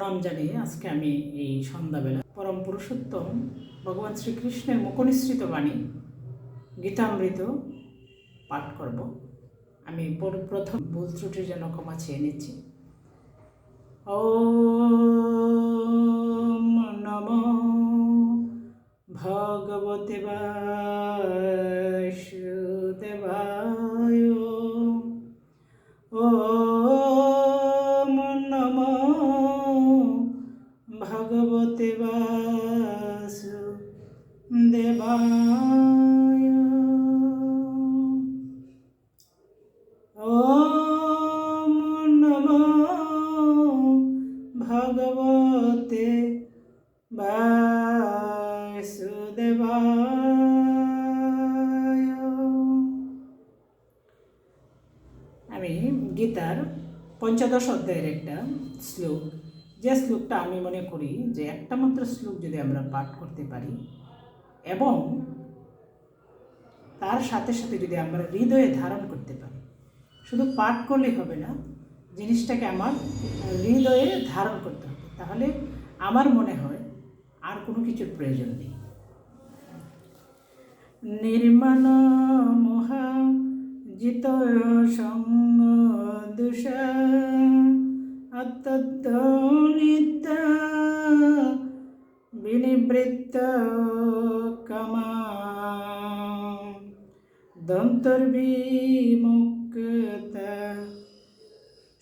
প্রণাম জানিয়ে আজকে আমি এই সন্ধ্যাবেলা পরম পুরুষোত্তম ভগবান শ্রীকৃষ্ণের মুখনিসৃত বাণী গীতামৃত পাঠ করব। আমি প্রথম ভুল ত্রুটির জন্য ক্ষমা চেয়ে নিচ্ছি। ওম নম ভগবতে বাসুদেবায় গীতার পঞ্চদশ অধ্যায়ের একটা শ্লোক। যে শ্লোকটা আমি মনে করি যে একটা মাত্র শ্লোক যদি আমরা পাঠ করতে পারি এবং তার সাথে সাথে যদি আমরা হৃদয়ে ধারণ করতে পারি, শুধু পাঠ করলেই হবে না, জিনিসটাকে আমার হৃদয়ে ধারণ করতে হবে। তাহলে আমার মনে হয় আর কোনো কিছুর প্রয়োজন নেই। নির্মাণ মহা জিত সঙ্গ দুষা অত্যন্ত নিত্য বিনিবৃত্ত কমা। দন্তর্বিমুক্ত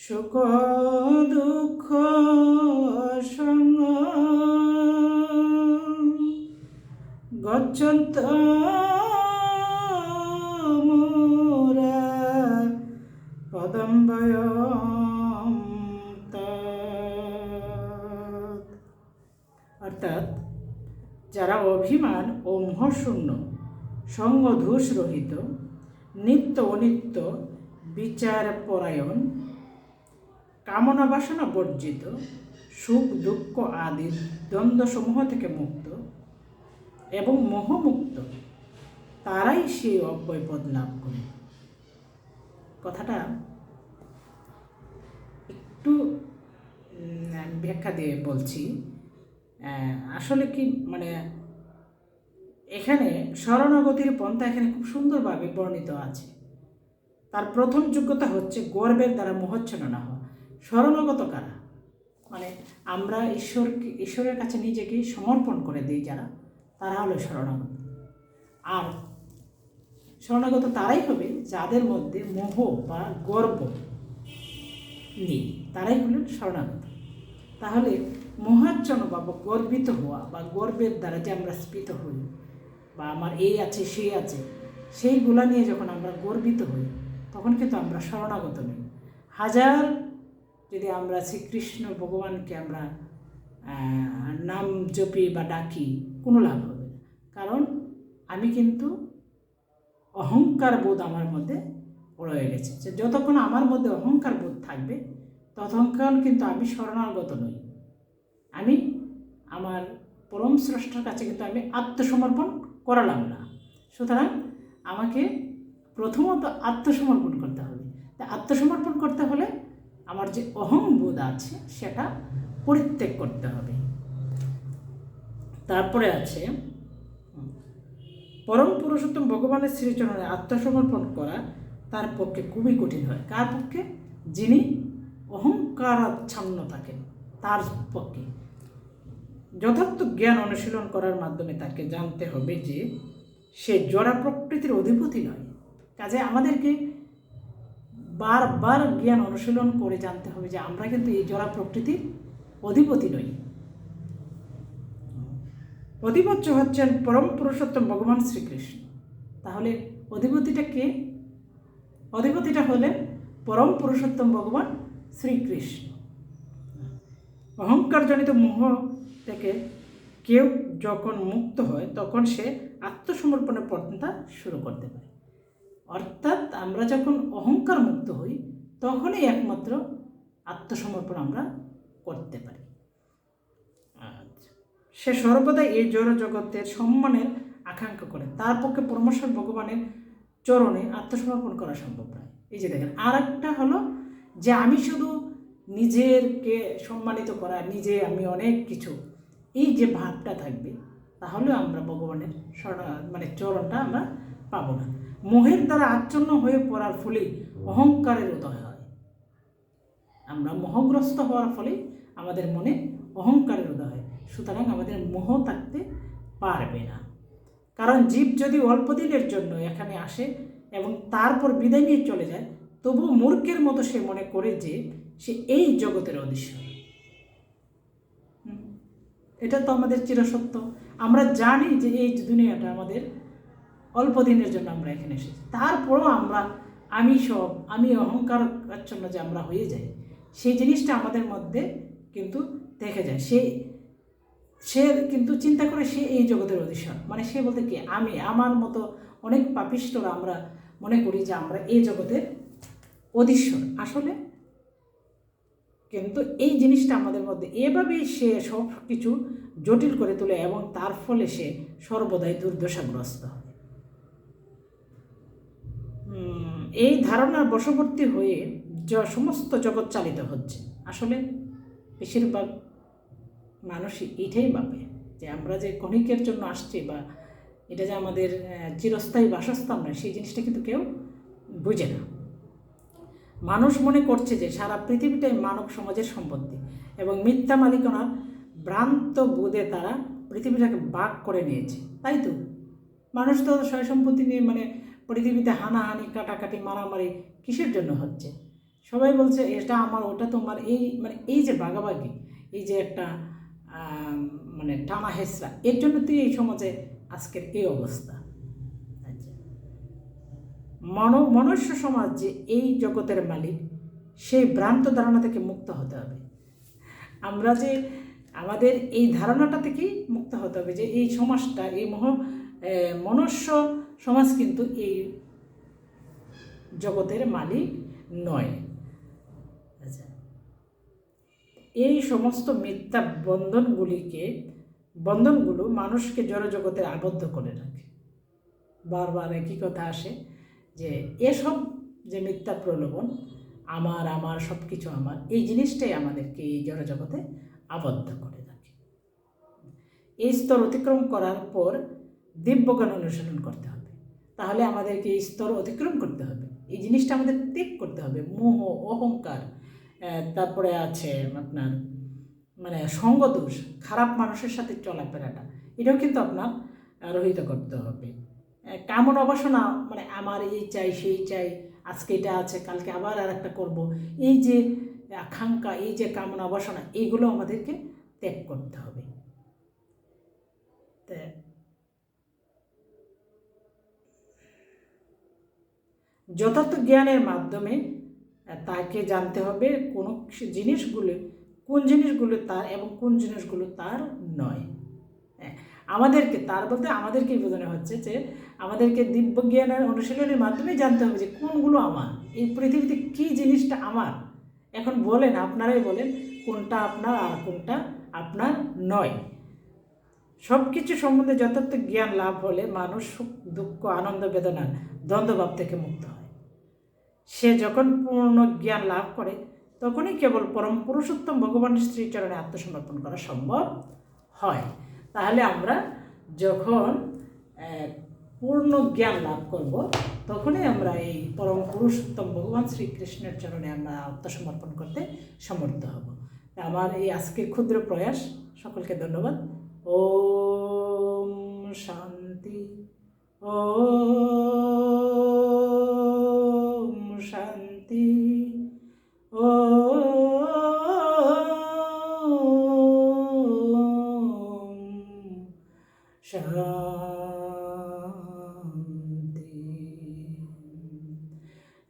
সুখ দুঃখ সঙ্গ। গচ্ছন্ত অর্থাৎ, যারা অভিমান ও মোহশূন্য সঙ্গ ধূস রহিত, নিত্য অনিত্য বিচার পরায়ণ কামনা বাসনা বর্জিত, সুখ দুঃখ আদি দ্বন্দ্বসমূহ থেকে মুক্ত এবং মোহমুক্ত, তারাই সেই অব্যয় পদ লাভ করে। কথাটা একটু ব্যাখ্যা দিয়ে বলছি। আসলে কি মানে এখানে শরণাগতির পন্থা এখানে খুব সুন্দরভাবে বর্ণিত আছে। তার প্রথম যোগ্যতা হচ্ছে গর্বের দ্বারা মোহচ্ছন্ন না হওয়া। শরণাগত কারা? মানে আমরা ঈশ্বরকে, ঈশ্বরের কাছে নিজেকে সমর্পণ করে দিই যারা, তারা হলো শরণাগত। আর শরণাগত তারাই হবে যাদের মধ্যে মোহ বা গর্ব নেই। তারাই হলেন শরণাগত তাহলে মোহাচ্ছন্ন বা গর্বিত হওয়া বা গর্বের দ্বারা যে আমরা স্ফীত হই বা আমার এই আছে, সেই আছে, সেইগুলা নিয়ে যখন আমরা গর্বিত হই, তখন কিন্তু আমরা শরণাগত নই। হাজার যদি আমরা শ্রীকৃষ্ণ ভগবানকে আমরা নাম জপি বা ডাকি, কোনো লাভ হবে না। কারণ আমি কিন্তু অহংকার বোধ আমার মধ্যে রয়ে গেছে। যতক্ষণ আমার মধ্যে অহংকার বোধ থাকবে ততক্ষণ কিন্তু আমি শরণাগত নই। আমি আমার পরম স্রষ্টার কাছে কিন্তু আমি আত্মসমর্পণ করালাম না। সুতরাং আমাকে প্রথমত আত্মসমর্পণ করতে হবে। তা আত্মসমর্পণ করতে হলে আমার যে অহং বোধ আছে, সেটা পরিত্যাগ করতে হবে। তারপরে আছে, পরম পুরুষোত্তম ভগবানের শ্রীচরণে আত্মসমর্পণ করা তার পক্ষে খুবই কঠিন হয়। কার পক্ষে? যিনি অহংকারাচ্ছন্ন থাকেন তার পক্ষে যথার্থ জ্ঞান অনুশীলন করার মাধ্যমে তাকে জানতে হবে যে, সে জড়া প্রকৃতির অধিপতি নয়। কাজে আমাদেরকে বারবার জ্ঞান অনুশীলন করে জানতে হবে যে, আমরা কিন্তু এই জড়া প্রকৃতির অধিপতি নই। অধিপত্য হচ্ছেন পরম পুরুষোত্তম ভগবান শ্রীকৃষ্ণ। তাহলে অধিপতিটা কে? অধিপতিটা হলেন পরম পুরুষোত্তম ভগবান শ্রীকৃষ্ণ। অহংকারজনিত মোহ থেকে কেউ যখন মুক্ত হয়, তখন সে আত্মসমর্পণের পন্থা শুরু করতে পারে। অর্থাৎ আমরা যখন অহংকার মুক্ত হই, তখনই একমাত্র আত্মসমর্পণ আমরা করতে পারি। আচ্ছা। সে সর্বদা এই জড় জগতের সম্মানের আকাঙ্ক্ষা করে। তার পক্ষে পরমেশ্বর ভগবানের চরণে আত্মসমর্পণ করা সম্ভব নয়। এই যে দেখেন আর একটা হলো যে আমি শুধু নিজেরকে সম্মানিত করা, নিজে আমি অনেক কিছু, এই যে ভাবটা থাকবে, তাহলে আমরা ভগবানের মানে চরণটা আমরা পাবো না। মোহের দ্বারা আচ্ছন্ন হয়ে পড়ার ফলে অহংকারের উদয় হয়। আমরা মোহগ্রস্ত হওয়ার ফলে আমাদের মনে অহংকারের উদয় হয়। সুতরাং আমাদের মোহ থাকতে পারবে না। কারণ জীব যদি অল্প দিনের জন্য এখানে আসে এবং তারপর বিদায় নিয়ে চলে যায় তবু মূর্খের মতো সে মনে করে যে সে এই জগতের অধীশ্বর। এটা তো আমাদের চিরসত্য। আমরা জানি যে এই দুনিয়াটা আমাদের অল্প দিনের জন্য আমরা এখানে এসেছি। তারপরও আমরা, আমি সব, আমি অহংকার জন্য যে আমরা হয়ে যাই, সেই জিনিসটা আমাদের মধ্যে কিন্তু থেকে যায়। সে সে কিন্তু চিন্তা করে সে এই জগতের অধীশ্বর মানে সে বলতে কি, আমি, আমার মতো অনেক পাপিষ্টরা আমরা মনে করি যে আমরা এই জগতের অধীশ্বর আসলে কিন্তু এই জিনিসটা আমাদের মধ্যে এভাবেই সে সব কিছু জটিল করে তোলে এবং তার ফলে সে সর্বদাই দুর্দশাগ্রস্ত। হয় এই ধারণার বশবর্তী হয়ে য- সমস্ত জগৎ চালিত হচ্ছে। আসলে বেশিরভাগ মানুষই এটাই ভাবে যে আমরা যে ক্ষণিকের জন্য আসছি বা এটা যে আমাদের চিরস্থায়ী বাসস্থান নয়, সেই জিনিসটা কিন্তু কেউ বুঝে না। মানুষ মনে করছে যে সারা পৃথিবীটাই মানব সমাজের সম্পত্তি এবং মিথ্যা মালিকানার ভ্রান্ত বোধে তারা পৃথিবীটাকে বাক করে নিয়েছে। তাই তো? মানুষ তো সয় সম্পত্তি নিয়ে মানে পৃথিবীতে হানাহানি, কাটাকাটি, মারামারি কিসের জন্য হচ্ছে? সবাই বলছে, এটা আমার, ওটা তোমার, এই মানে এই যে বাগাবাগি এই যে একটা মানে টানা হেসরা এর জন্য তুই এই সমাজে আজকের এই অবস্থা। মন, মনুষ্য সমাজ যে এই জগতের মালিক, সেই ভ্রান্ত ধারণা থেকে মুক্ত হতে হবে। আমরা যে আমাদের এই ধারণাটা থেকেই মুক্ত হতে হবে যে এই সমাজটা, এই মহ মনুষ্য সমাজ কিন্তু এই জগতের মালিক নয়। আচ্ছা। এই সমস্ত মিথ্যা বন্ধনগুলিকে, বন্ধনগুলো মানুষকে জড়জগতে আবদ্ধ করে রাখে। বারবার একই কথা আসে যে এসব যে মিথ্যা প্রলোভন, আমার আমার সব কিছু আমার, এই জিনিসটাই আমাদেরকে এই জড়জগতে আবদ্ধ করে রাখে। এই স্তর অতিক্রম করার পর দিব্যজ্ঞান অনুসরণ করতে হবে। তাহলে আমাদেরকে এই স্তর অতিক্রম করতে হবে। এই জিনিসটা আমাদের ত্যাগ করতে হবে। মোহ, অহংকার তারপরে আছে আপনার মানে সঙ্গদোষ, খারাপ মানুষের সাথে চলাফেরাটা, এটাও কিন্তু আপনার রহিত করতে হবে। কামনা বাসনা মানে আমার এই চাই, সেই চাই, আজকে এটা আছে, কালকে আবার আর একটা করব। এই যে আকাঙ্ক্ষা, এই যে কামনা বাসনা এইগুলো আমাদেরকে ত্যাগ করতে হবে। যথার্থ জ্ঞানের মাধ্যমে তাকে জানতে হবে কোন জিনিসগুলো কোন জিনিসগুলো তার এবং কোন জিনিসগুলো তার নয়। আমাদেরকে, তার বলতে আমাদেরকেই বোঝানো হচ্ছে যে আমাদেরকে দিব্য জ্ঞানের অনুশীলনের মাধ্যমে জানতে হবে যে কোনগুলো আমার, এই পৃথিবীতে কী জিনিসটা আমার? এখন বলেন, আপনারাই বলেন কোনটা আপনার আর কোনটা আপনার নয়। সব কিছু সম্বন্ধে যথার্থ জ্ঞান লাভ হলে মানুষ সুখ, দুঃখ, আনন্দ বেদনার দ্বন্দ্বভাব থেকে মুক্ত হয়। সে যখন পূর্ণ জ্ঞান লাভ করে, তখনই কেবল পরম পুরুষোত্তম ভগবানের শ্রীচরণে আত্মসমর্পণ করা সম্ভব হয়। তাহলে আমরা যখন পূর্ণ জ্ঞান লাভ করব, তখনই আমরা এই পরম পুরুষোত্তম ভগবান শ্রীকৃষ্ণের চরণে আমরা আত্মসমর্পণ করতে সমর্থ হব। আমার এই আজকের ক্ষুদ্র প্রয়াস, সকলকে ধন্যবাদ। ও শান্তি। ওম শান্তি।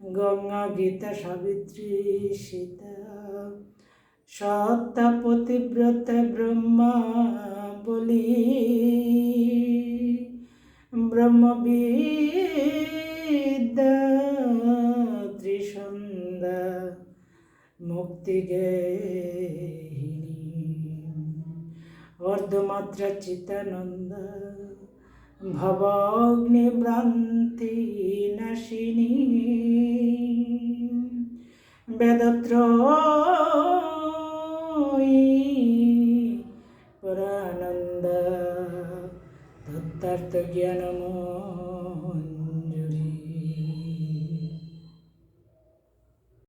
গঙ্গা গীতা সাবিত্রী সীতা সত্তা পতিব্রত ব্রহ্মা বলি। অর্ধমাত্রা চিতানন্দ ভবগ্নিভ্রান্তি নাশিনী। বেদত্রয়ী পরানন্দ। তত্ত্বার্থ জ্ঞানমঞ্জরি